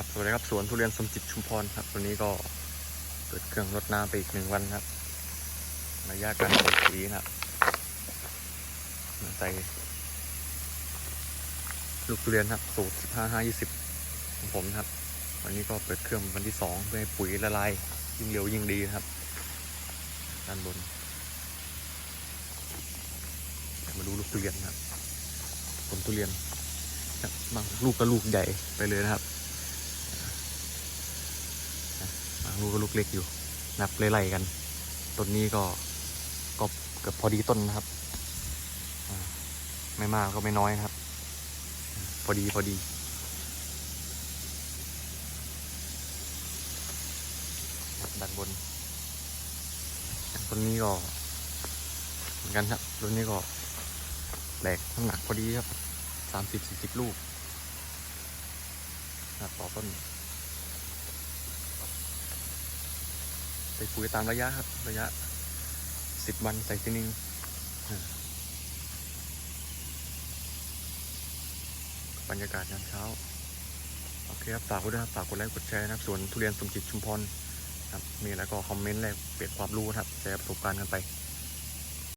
ครับสวัสดีครับสวนทุเรียนสมจิตชุมพรครับวันนี้ก็เปิดเครื่องรดน้ำไปอีกหนึ่งวันครับระยะการใส่สีนะครับใส่ลูกทุเรียนครับสูตรสิบห้าห้ายี่สิบของผมนะครับ วันนี้ก็เปิดเครื่องวันที่สองเพื่อให้ปุ๋ยละลายยิ่งเร็วยิ่งดีนะครับด้านบนมาดูลูกทุเรียนครับผลทุเรียนบบางลูกก็ลูกใหญ่ไปเลยนะครับ บาง ลูกก็ลูกเล็กอยู่นับไล่ๆกันต้นนี้ก็ก็เกือบพอดีต้นนะครับไม่มากก็ไม่น้อยนะครับ พอดีพอดีด้านบนต้นนี้ก็เหมือนกันครับต้นนี้ก็แบกน้ำหนักพอดีครับสามสิบสี่สิบลูกนับต่อต้น ส่ปุ๋ยตามระยะครับ ระยะสิบวันใส่ทีนึงอ่าบรรยากาศยามเช้า โอเคครับฝากด้วยครับฝากกดไลค์กดแชร์นะครับสวนทุเรียนสมจิตชุมพรครับมีแล้วก็คอมเมนต์แลกเปลี่ยนความรู้ครับแชร์ประสบการณ์กันไป